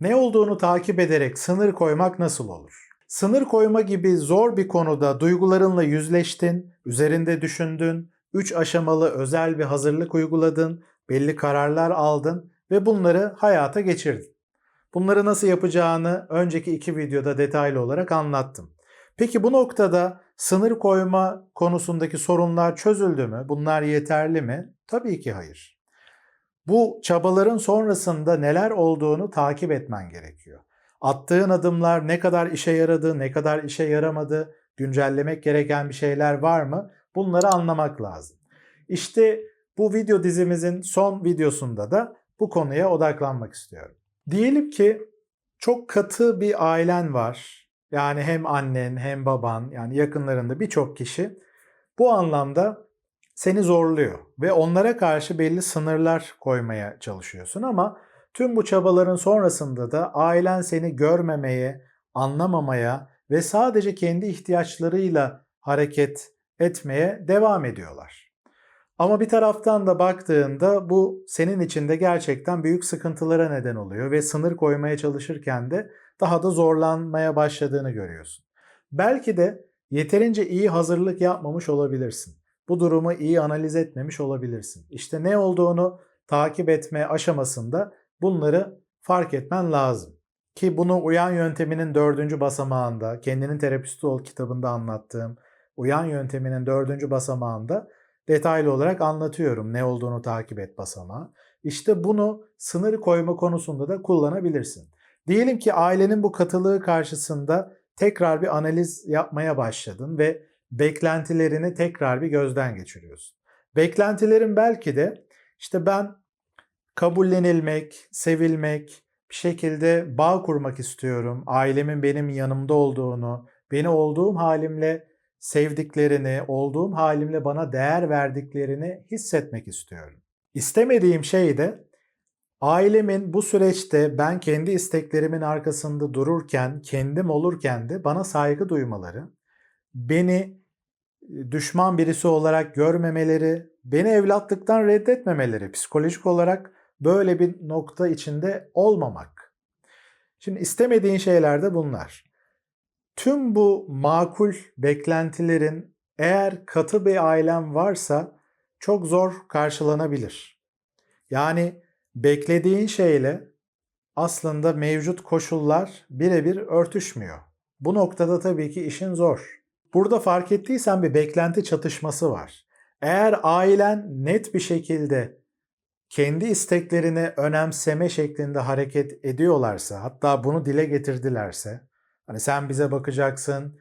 Ne olduğunu takip ederek sınır koymak nasıl olur? Sınır koyma gibi zor bir konuda duygularınla yüzleştin, üzerinde düşündün, 3 aşamalı özel bir hazırlık uyguladın, belli kararlar aldın ve bunları hayata geçirdin. Bunları nasıl yapacağını önceki iki videoda detaylı olarak anlattım. Peki bu noktada sınır koyma konusundaki sorunlar çözüldü mü? Bunlar yeterli mi? Tabii ki hayır. Bu çabaların sonrasında neler olduğunu takip etmen gerekiyor. Attığın adımlar ne kadar işe yaradı, ne kadar işe yaramadı, güncellemek gereken bir şeyler var mı? Bunları anlamak lazım. İşte bu video dizimizin son videosunda da bu konuya odaklanmak istiyorum. Diyelim ki çok katı bir ailen var. Yani hem annen hem baban yani yakınlarında birçok kişi bu anlamda seni zorluyor ve onlara karşı belli sınırlar koymaya çalışıyorsun ama tüm bu çabaların sonrasında da ailen seni görmemeye, anlamamaya ve sadece kendi ihtiyaçlarıyla hareket etmeye devam ediyorlar. Ama bir taraftan da baktığında bu senin içinde gerçekten büyük sıkıntılara neden oluyor ve sınır koymaya çalışırken de daha da zorlanmaya başladığını görüyorsun. Belki de yeterince iyi hazırlık yapmamış olabilirsin. Bu durumu iyi analiz etmemiş olabilirsin. İşte ne olduğunu takip etme aşamasında bunları fark etmen lazım. Ki bunu uyan yönteminin dördüncü basamağında, kendinin terapisti ol kitabında anlattığım uyan yönteminin dördüncü basamağında detaylı olarak anlatıyorum ne olduğunu takip et basamağı. İşte bunu sınır koyma konusunda da kullanabilirsin. Diyelim ki ailenin bu katılığı karşısında tekrar bir analiz yapmaya başladın ve beklentilerini tekrar bir gözden geçiriyorsun. Beklentilerin belki de işte ben kabullenilmek, sevilmek, bir şekilde bağ kurmak istiyorum. Ailemin benim yanımda olduğunu, beni olduğum halimle sevdiklerini, olduğum halimle bana değer verdiklerini hissetmek istiyorum. İstemediğim şey de ailemin bu süreçte ben kendi isteklerimin arkasında dururken, kendim olurken de bana saygı duymaları, beni düşman birisi olarak görmemeleri, beni evlatlıktan reddetmemeleri, psikolojik olarak böyle bir nokta içinde olmamak. Şimdi istemediğin şeyler de bunlar. Tüm bu makul beklentilerin eğer katı bir ailen varsa çok zor karşılanabilir. Yani beklediğin şeyle aslında mevcut koşullar birebir örtüşmüyor. Bu noktada tabii ki işin zor. Burada fark ettiysen bir beklenti çatışması var. Eğer ailen net bir şekilde kendi isteklerini önemseme şeklinde hareket ediyorlarsa, hatta bunu dile getirdilerse, hani sen bize bakacaksın,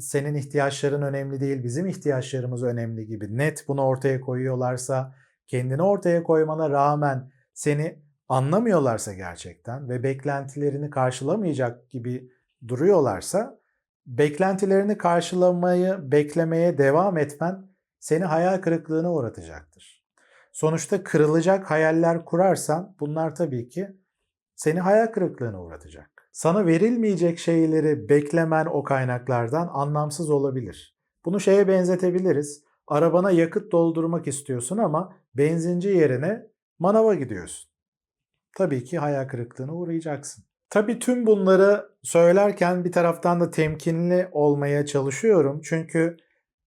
senin ihtiyaçların önemli değil, bizim ihtiyaçlarımız önemli gibi net bunu ortaya koyuyorlarsa, kendini ortaya koymana rağmen seni anlamıyorlarsa gerçekten ve beklentilerini karşılamayacak gibi duruyorlarsa, beklentilerini karşılamayı beklemeye devam etmen seni hayal kırıklığına uğratacaktır. Sonuçta kırılacak hayaller kurarsan bunlar tabii ki seni hayal kırıklığına uğratacak. Sana verilmeyecek şeyleri beklemen o kaynaklardan anlamsız olabilir. Bunu şeye benzetebiliriz. Arabana yakıt doldurmak istiyorsun ama benzinci yerine manava gidiyorsun. Tabii ki hayal kırıklığına uğrayacaksın. Tabii tüm bunları söylerken bir taraftan da temkinli olmaya çalışıyorum. Çünkü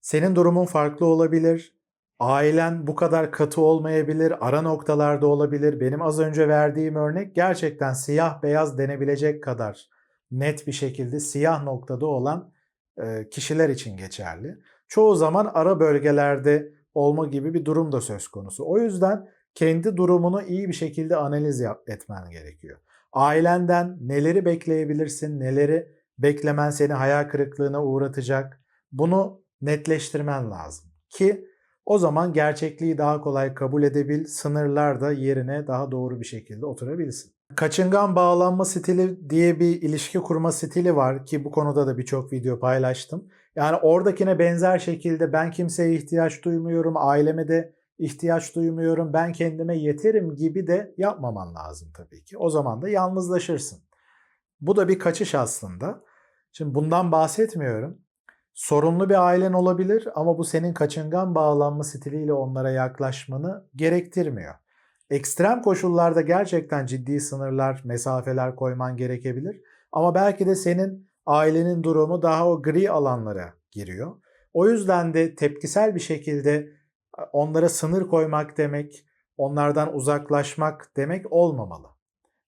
senin durumun farklı olabilir. Ailen bu kadar katı olmayabilir, ara noktalarda olabilir. Benim az önce verdiğim örnek gerçekten siyah beyaz denebilecek kadar net bir şekilde siyah noktada olan kişiler için geçerli. Çoğu zaman ara bölgelerde olma gibi bir durum da söz konusu. O yüzden kendi durumunu iyi bir şekilde analiz etmen gerekiyor. Ailenden neleri bekleyebilirsin, neleri beklemen seni hayal kırıklığına uğratacak. Bunu netleştirmen lazım ki o zaman gerçekliği daha kolay kabul edebil, sınırlar da yerine daha doğru bir şekilde oturabilsin. Kaçıngan bağlanma stili diye bir ilişki kurma stili var ki bu konuda da birçok video paylaştım. Yani oradakine benzer şekilde ben kimseye ihtiyaç duymuyorum, aileme de ihtiyaç duymuyorum, ben kendime yeterim gibi de yapmaman lazım tabii ki. O zaman da yalnızlaşırsın. Bu da bir kaçış aslında. Şimdi bundan bahsetmiyorum. Sorunlu bir ailen olabilir ama bu senin kaçıngan bağlanma stiliyle onlara yaklaşmanı gerektirmiyor. Ekstrem koşullarda gerçekten ciddi sınırlar, mesafeler koyman gerekebilir. Ama belki de senin ailenin durumu daha o gri alanlara giriyor. O yüzden de tepkisel bir şekilde onlara sınır koymak demek, onlardan uzaklaşmak demek olmamalı.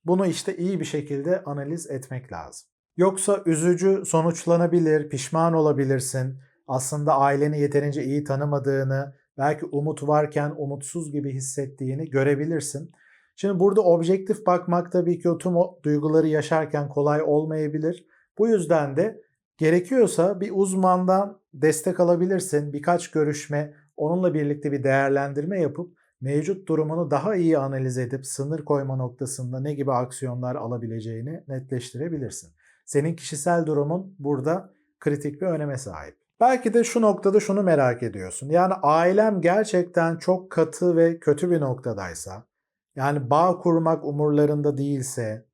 Bunu işte iyi bir şekilde analiz etmek lazım. Yoksa üzücü sonuçlanabilir, pişman olabilirsin. Aslında aileni yeterince iyi tanımadığını, belki umut varken umutsuz gibi hissettiğini görebilirsin. Şimdi burada objektif bakmak tabii ki o tüm o duyguları yaşarken kolay olmayabilir. Bu yüzden de gerekiyorsa bir uzmandan destek alabilirsin. Birkaç görüşme, onunla birlikte bir değerlendirme yapıp mevcut durumunu daha iyi analiz edip sınır koyma noktasında ne gibi aksiyonlar alabileceğini netleştirebilirsin. Senin kişisel durumun burada kritik bir öneme sahip. Belki de şu noktada şunu merak ediyorsun. Yani ailem gerçekten çok katı ve kötü bir noktadaysa, yani bağ kurmak umurlarında değilse,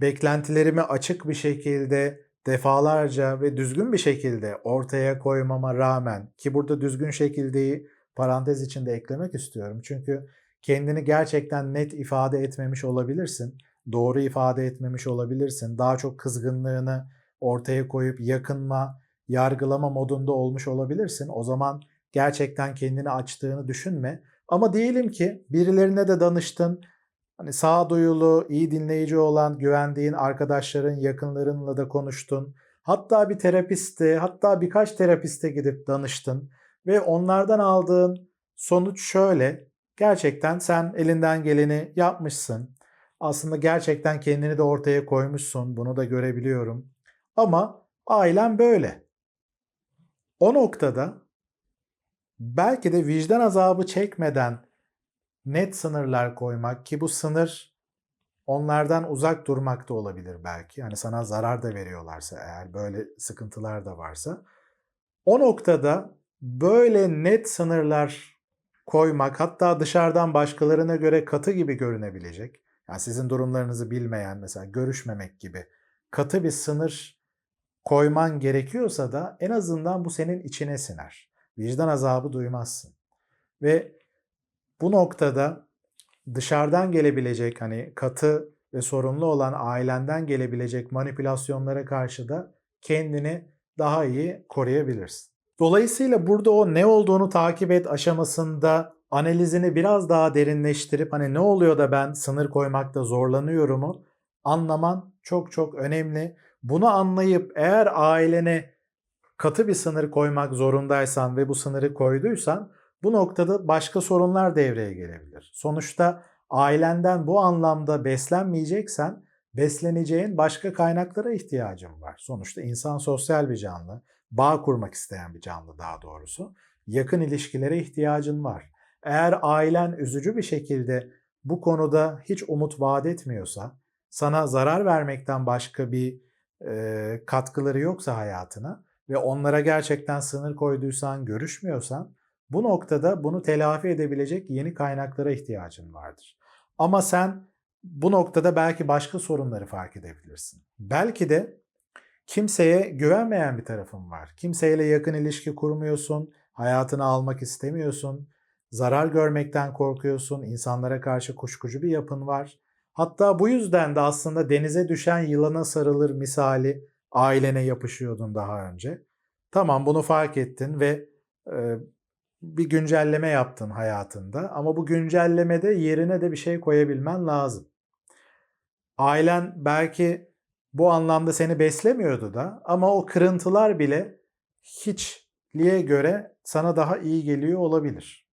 beklentilerimi açık bir şekilde defalarca ve düzgün bir şekilde ortaya koymama rağmen ki burada düzgün şekildeyi parantez içinde eklemek istiyorum. Çünkü kendini gerçekten net ifade etmemiş olabilirsin. Doğru ifade etmemiş olabilirsin. Daha çok kızgınlığını ortaya koyup yakınma, yargılama modunda olmuş olabilirsin. O zaman gerçekten kendini açtığını düşünme. Ama diyelim ki birilerine de danıştın. Hani sağduyulu, iyi dinleyici olan, güvendiğin arkadaşların, yakınlarınla da konuştun. Hatta bir terapiste, hatta birkaç terapiste gidip danıştın ve onlardan aldığın sonuç şöyle. Gerçekten sen elinden geleni yapmışsın. Aslında gerçekten kendini de ortaya koymuşsun. Bunu da görebiliyorum. Ama ailen böyle. O noktada belki de vicdan azabı çekmeden net sınırlar koymak ki bu sınır onlardan uzak durmak da olabilir belki. Yani sana zarar da veriyorlarsa eğer böyle sıkıntılar da varsa. O noktada böyle net sınırlar koymak hatta dışarıdan başkalarına göre katı gibi görünebilecek. Yani sizin durumlarınızı bilmeyen mesela görüşmemek gibi katı bir sınır koyman gerekiyorsa da en azından bu senin içine siner. Vicdan azabı duymazsın. Ve bu noktada dışarıdan gelebilecek hani katı ve sorunlu olan ailenden gelebilecek manipülasyonlara karşı da kendini daha iyi koruyabilirsin. Dolayısıyla burada o ne olduğunu takip et aşamasında analizini biraz daha derinleştirip hani ne oluyor da ben sınır koymakta zorlanıyorumu anlaman çok çok önemli. Bunu anlayıp eğer ailene katı bir sınır koymak zorundaysan ve bu sınırı koyduysan bu noktada başka sorunlar devreye gelebilir. Sonuçta ailenden bu anlamda beslenmeyeceksen besleneceğin başka kaynaklara ihtiyacın var. Sonuçta insan sosyal bir canlı, bağ kurmak isteyen bir canlı daha doğrusu. Yakın ilişkilere ihtiyacın var. Eğer ailen üzücü bir şekilde bu konuda hiç umut vaat etmiyorsa, sana zarar vermekten başka bir e, katkıları yoksa hayatına ve onlara gerçekten sınır koyduysan, görüşmüyorsan bu noktada bunu telafi edebilecek yeni kaynaklara ihtiyacın vardır. Ama sen bu noktada belki başka sorunları fark edebilirsin. Belki de kimseye güvenmeyen bir tarafın var. Kimseyle yakın ilişki kurmuyorsun, hayatını almak istemiyorsun, zarar görmekten korkuyorsun, insanlara karşı kuşkucu bir yapın var. Hatta bu yüzden de aslında denize düşen yılana sarılır misali ailene yapışıyordun daha önce. Tamam bunu fark ettin ve e, bir güncelleme yaptın hayatında ama bu güncellemede yerine de bir şey koyabilmen lazım. Ailen belki bu anlamda seni beslemiyordu da ama o kırıntılar bile hiçliğe göre sana daha iyi geliyor olabilir.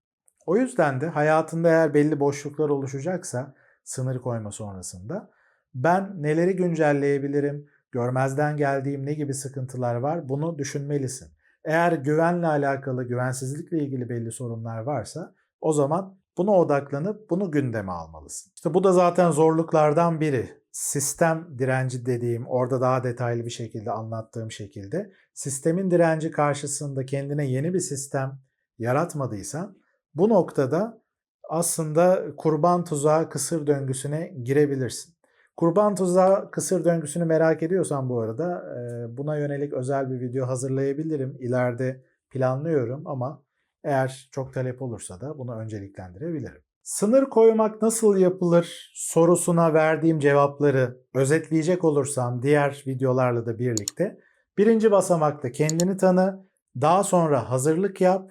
O yüzden de hayatında eğer belli boşluklar oluşacaksa sınır koyma sonrasında ben neleri güncelleyebilirim, görmezden geldiğim ne gibi sıkıntılar var bunu düşünmelisin. Eğer güvenle alakalı, güvensizlikle ilgili belli sorunlar varsa o zaman buna odaklanıp bunu gündeme almalısın. İşte bu da zaten zorluklardan biri. Sistem direnci dediğim, orada daha detaylı bir şekilde anlattığım şekilde sistemin direnci karşısında kendine yeni bir sistem yaratmadıysan bu noktada aslında kurban tuzağı kısır döngüsüne girebilirsin. Kurban tuzağı kısır döngüsünü merak ediyorsan bu arada buna yönelik özel bir video hazırlayabilirim. İleride planlıyorum ama eğer çok talep olursa da bunu önceliklendirebilirim. Sınır koymak nasıl yapılır sorusuna verdiğim cevapları özetleyecek olursam diğer videolarla da birlikte. Birinci basamakta kendini tanı, daha sonra hazırlık yap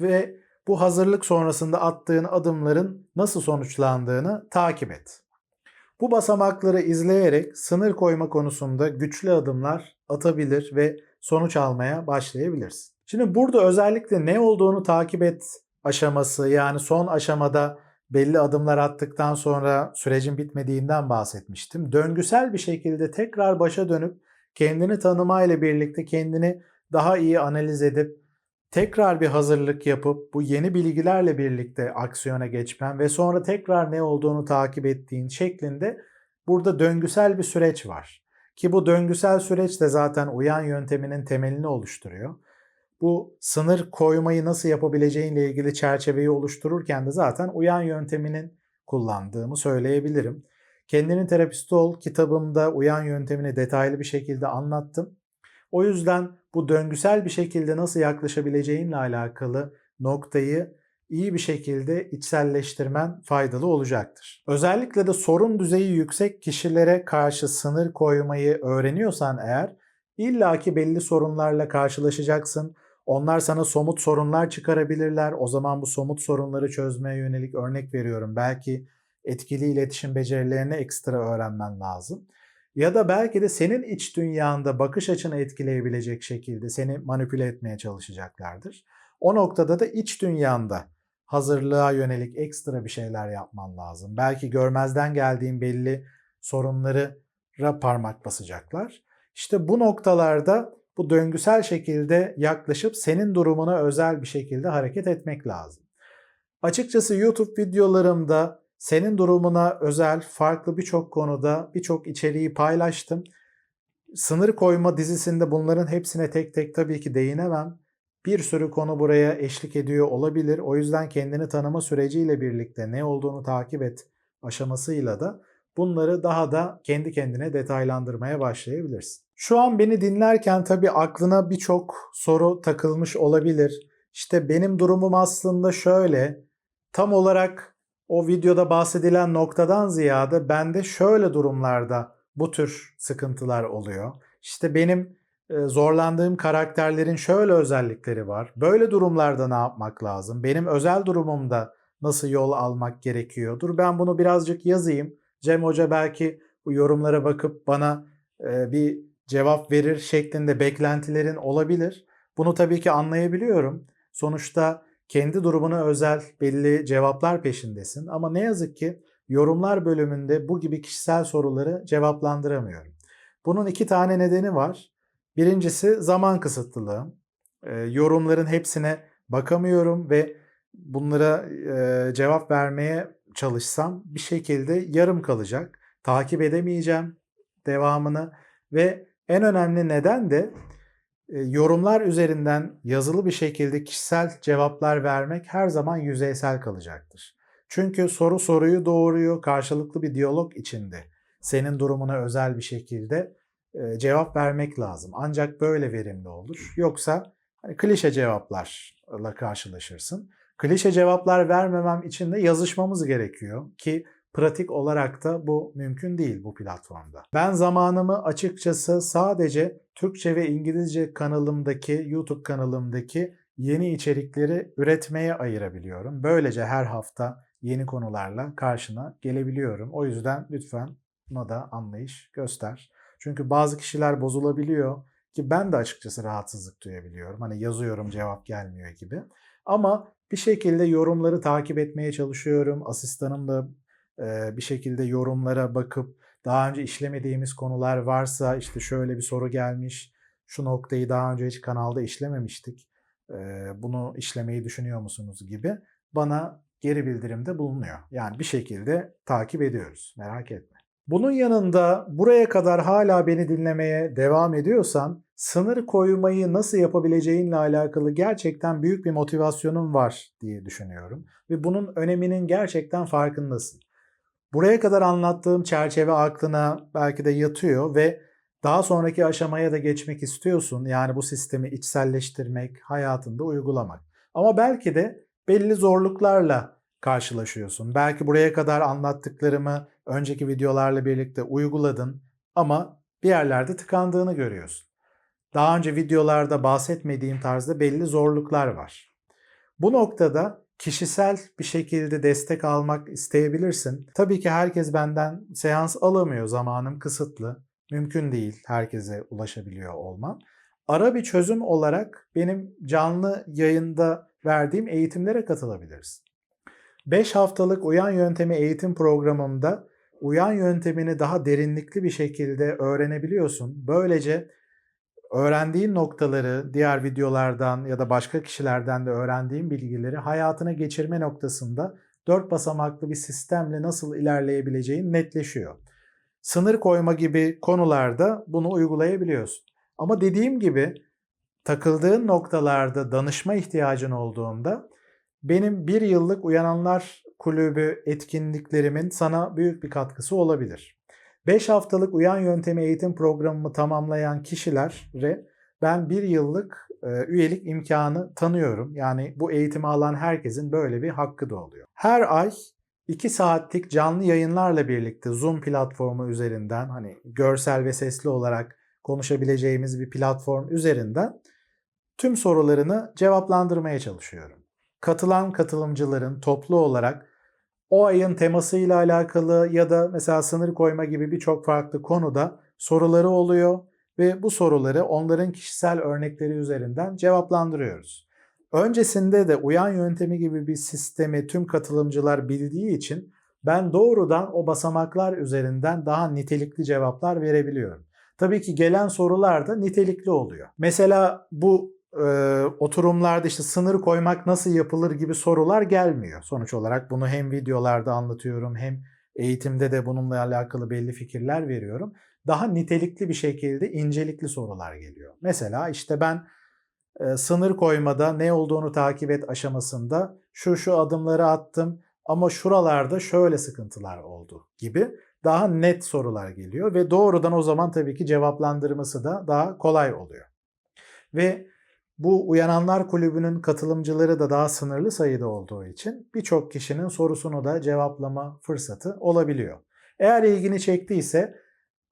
ve bu hazırlık sonrasında attığın adımların nasıl sonuçlandığını takip et. Bu basamakları izleyerek sınır koyma konusunda güçlü adımlar atabilir ve sonuç almaya başlayabilirsin. Şimdi burada özellikle ne olduğunu takip et aşaması yani son aşamada belli adımlar attıktan sonra sürecin bitmediğinden bahsetmiştim. Döngüsel bir şekilde tekrar başa dönüp kendini tanımayla birlikte kendini daha iyi analiz edip tekrar bir hazırlık yapıp bu yeni bilgilerle birlikte aksiyona geçmen ve sonra tekrar ne olduğunu takip ettiğin şeklinde burada döngüsel bir süreç var. Ki bu döngüsel süreç de zaten uyan yönteminin temelini oluşturuyor. Bu sınır koymayı nasıl yapabileceğinle ilgili çerçeveyi oluştururken de zaten uyan yönteminin kullandığımı söyleyebilirim. Kendinin terapisti ol kitabımda uyan yöntemini detaylı bir şekilde anlattım. O yüzden bu döngüsel bir şekilde nasıl yaklaşabileceğinle alakalı noktayı iyi bir şekilde içselleştirmen faydalı olacaktır. Özellikle de sorun düzeyi yüksek kişilere karşı sınır koymayı öğreniyorsan eğer illaki belli sorunlarla karşılaşacaksın. Onlar sana somut sorunlar çıkarabilirler. O zaman bu somut sorunları çözmeye yönelik örnek veriyorum. Belki etkili iletişim becerilerini ekstra öğrenmen lazım. Ya da belki de senin iç dünyanda bakış açını etkileyebilecek şekilde seni manipüle etmeye çalışacaklardır. O noktada da iç dünyanda hazırlığa yönelik ekstra bir şeyler yapman lazım. Belki görmezden geldiğin belli sorunları parmak basacaklar. İşte bu noktalarda bu döngüsel şekilde yaklaşıp senin durumuna özel bir şekilde hareket etmek lazım. Açıkçası YouTube videolarımda senin durumuna özel farklı birçok konuda birçok içeriği paylaştım. Sınır koyma dizisinde bunların hepsine tek tek tabii ki değinemem. Bir sürü konu buraya eşlik ediyor olabilir. O yüzden kendini tanıma süreciyle birlikte ne olduğunu takip et aşamasıyla da bunları daha da kendi kendine detaylandırmaya başlayabilirsin. Şu an beni dinlerken tabii aklına birçok soru takılmış olabilir. İşte benim durumum aslında şöyle. Tam olarak o videoda bahsedilen noktadan ziyade bende şöyle durumlarda bu tür sıkıntılar oluyor. İşte benim zorlandığım karakterlerin şöyle özellikleri var. Böyle durumlarda ne yapmak lazım? Benim özel durumumda nasıl yol almak gerekiyor? Dur ben bunu birazcık yazayım. Cem Hoca belki bu yorumlara bakıp bana bir cevap verir şeklinde beklentilerin olabilir. Bunu tabii ki anlayabiliyorum. Sonuçta kendi durumuna özel belli cevaplar peşindesin ama ne yazık ki yorumlar bölümünde bu gibi kişisel soruları cevaplandıramıyorum. Bunun iki tane nedeni var. Birincisi zaman kısıtlılığı. E, yorumların hepsine bakamıyorum ve bunlara e, cevap vermeye çalışsam bir şekilde yarım kalacak. Takip edemeyeceğim devamını ve en önemli neden de yorumlar üzerinden yazılı bir şekilde kişisel cevaplar vermek her zaman yüzeysel kalacaktır. Çünkü soru soruyu doğuruyor, karşılıklı bir diyalog içinde senin durumuna özel bir şekilde cevap vermek lazım. Ancak böyle verimli olur. Yoksa hani klişe cevaplarla karşılaşırsın. Klişe cevaplar vermemem için de yazışmamız gerekiyor ki pratik olarak da bu mümkün değil bu platformda. Ben zamanımı açıkçası sadece Türkçe ve İngilizce kanalımdaki, YouTube kanalımdaki yeni içerikleri üretmeye ayırabiliyorum. Böylece her hafta yeni konularla karşına gelebiliyorum. O yüzden lütfen buna da anlayış göster. Çünkü bazı kişiler bozulabiliyor ki ben de açıkçası rahatsızlık duyabiliyorum. Hani yazıyorum cevap gelmiyor gibi. Ama bir şekilde yorumları takip etmeye çalışıyorum. Asistanım da bir şekilde yorumlara bakıp daha önce işlemediğimiz konular varsa işte şöyle bir soru gelmiş, şu noktayı daha önce hiç kanalda işlememiştik, bunu işlemeyi düşünüyor musunuz gibi bana geri bildirimde bulunuyor. Yani bir şekilde takip ediyoruz, merak etme. Bunun yanında buraya kadar hala beni dinlemeye devam ediyorsan sınır koymayı nasıl yapabileceğinle alakalı gerçekten büyük bir motivasyonun var diye düşünüyorum. Ve bunun öneminin gerçekten farkındasın. Buraya kadar anlattığım çerçeve aklına belki de yatıyor ve daha sonraki aşamaya da geçmek istiyorsun. Yani bu sistemi içselleştirmek, hayatında uygulamak. Ama belki de belli zorluklarla karşılaşıyorsun. Belki buraya kadar anlattıklarımı önceki videolarla birlikte uyguladın ama bir yerlerde tıkandığını görüyorsun. Daha önce videolarda bahsetmediğim tarzda belli zorluklar var. Bu noktada kişisel bir şekilde destek almak isteyebilirsin. Tabii ki herkes benden seans alamıyor. Zamanım kısıtlı. Mümkün değil herkese ulaşabiliyor olmam. Ara bir çözüm olarak benim canlı yayında verdiğim eğitimlere katılabilirsin. 5 haftalık uyan yöntemi eğitim programımda uyan yöntemini daha derinlikli bir şekilde öğrenebiliyorsun. Böylece öğrendiğin noktaları diğer videolardan ya da başka kişilerden de öğrendiğin bilgileri hayatına geçirme noktasında dört basamaklı bir sistemle nasıl ilerleyebileceğin netleşiyor. Sınır koyma gibi konularda bunu uygulayabiliyorsun. Ama dediğim gibi takıldığın noktalarda danışma ihtiyacın olduğunda benim bir yıllık Uyananlar Kulübü etkinliklerimin sana büyük bir katkısı olabilir. 5 haftalık uyan yöntemi eğitim programımı tamamlayan kişilere ben bir yıllık e, üyelik imkanı tanıyorum. Yani bu eğitimi alan herkesin böyle bir hakkı da oluyor. Her ay 2 saatlik canlı yayınlarla birlikte Zoom platformu üzerinden hani görsel ve sesli olarak konuşabileceğimiz bir platform üzerinden tüm sorularını cevaplandırmaya çalışıyorum. Katılan katılımcıların toplu olarak o ayın temasıyla alakalı ya da mesela sınır koyma gibi birçok farklı konuda soruları oluyor ve bu soruları onların kişisel örnekleri üzerinden cevaplandırıyoruz. Öncesinde de uyan yöntemi gibi bir sistemi tüm katılımcılar bildiği için ben doğrudan o basamaklar üzerinden daha nitelikli cevaplar verebiliyorum. Tabii ki gelen sorular da nitelikli oluyor. Mesela bu e, oturumlarda işte sınır koymak nasıl yapılır gibi sorular gelmiyor. Sonuç olarak bunu hem videolarda anlatıyorum hem eğitimde de bununla alakalı belli fikirler veriyorum. Daha nitelikli bir şekilde incelikli sorular geliyor. Mesela işte ben e, sınır koymada ne olduğunu takip et aşamasında şu şu adımları attım ama şuralarda şöyle sıkıntılar oldu gibi daha net sorular geliyor ve doğrudan o zaman tabii ki cevaplandırması da daha kolay oluyor. Ve bu Uyananlar Kulübü'nün katılımcıları da daha sınırlı sayıda olduğu için birçok kişinin sorusunu da cevaplama fırsatı olabiliyor. Eğer ilgini çektiyse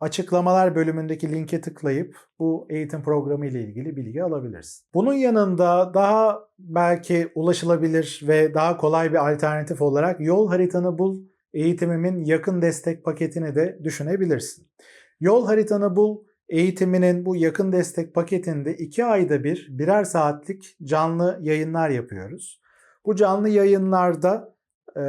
açıklamalar bölümündeki linke tıklayıp bu eğitim programı ile ilgili bilgi alabilirsin. Bunun yanında daha belki ulaşılabilir ve daha kolay bir alternatif olarak yol haritanı bul eğitimimin yakın destek paketini de düşünebilirsin. Yol haritanı bul eğitiminin bu yakın destek paketinde iki ayda bir birer saatlik canlı yayınlar yapıyoruz. Bu canlı yayınlarda e,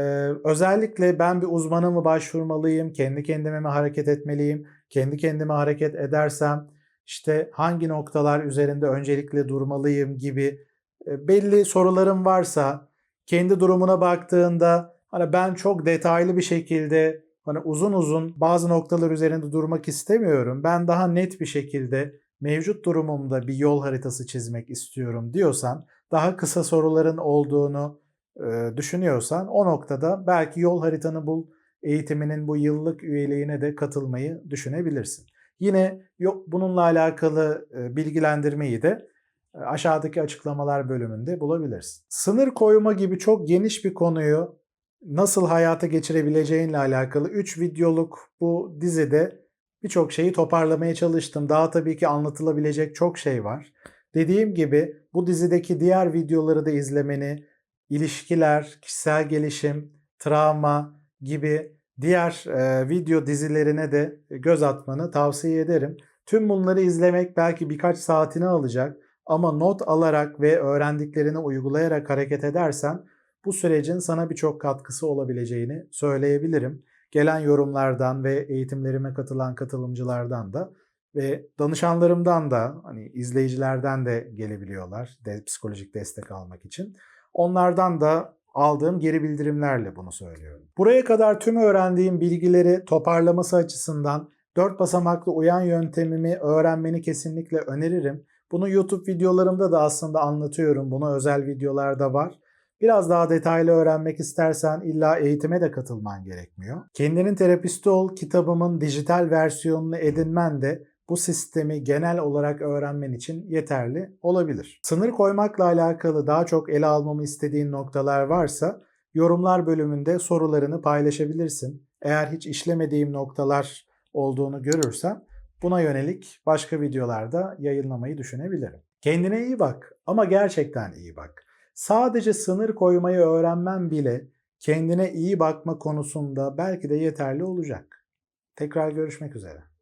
özellikle ben bir uzmana mı başvurmalıyım, kendi kendime mi hareket etmeliyim, kendi kendime hareket edersem işte hangi noktalar üzerinde öncelikle durmalıyım gibi e, belli sorularım varsa kendi durumuna baktığında hani ben çok detaylı bir şekilde hani uzun uzun bazı noktalar üzerinde durmak istemiyorum. Ben daha net bir şekilde mevcut durumumda bir yol haritası çizmek istiyorum diyorsan, daha kısa soruların olduğunu e, düşünüyorsan o noktada belki yol haritanı bul eğitiminin bu yıllık üyeliğine de katılmayı düşünebilirsin. Yine yok bununla alakalı e, bilgilendirmeyi de e, aşağıdaki açıklamalar bölümünde bulabilirsin. Sınır koyma gibi çok geniş bir konuyu nasıl hayata geçirebileceğinle alakalı 3 videoluk bu dizide birçok şeyi toparlamaya çalıştım. Daha tabii ki anlatılabilecek çok şey var. Dediğim gibi bu dizideki diğer videoları da izlemeni, ilişkiler, kişisel gelişim, travma gibi diğer e, video dizilerine de göz atmanı tavsiye ederim. Tüm bunları izlemek belki birkaç saatini alacak ama not alarak ve öğrendiklerini uygulayarak hareket edersen bu sürecin sana birçok katkısı olabileceğini söyleyebilirim. Gelen yorumlardan ve eğitimlerime katılan katılımcılardan da ve danışanlarımdan da hani izleyicilerden de gelebiliyorlar de, psikolojik destek almak için. Onlardan da aldığım geri bildirimlerle bunu söylüyorum. Buraya kadar tüm öğrendiğim bilgileri toparlaması açısından dört basamaklı uyan yöntemimi öğrenmeni kesinlikle öneririm. Bunu YouTube videolarımda da aslında anlatıyorum. Buna özel videolar da var. Biraz daha detaylı öğrenmek istersen illa eğitime de katılman gerekmiyor. Kendinin terapisti ol kitabımın dijital versiyonunu edinmen de bu sistemi genel olarak öğrenmen için yeterli olabilir. Sınır koymakla alakalı daha çok ele almamı istediğin noktalar varsa Yorumlar bölümünde sorularını paylaşabilirsin. Eğer hiç işlemediğim noktalar olduğunu görürsem buna yönelik başka videolarda yayınlamayı düşünebilirim. Kendine iyi bak ama gerçekten iyi bak. Sadece sınır koymayı öğrenmen bile kendine iyi bakma konusunda belki de yeterli olacak. Tekrar görüşmek üzere.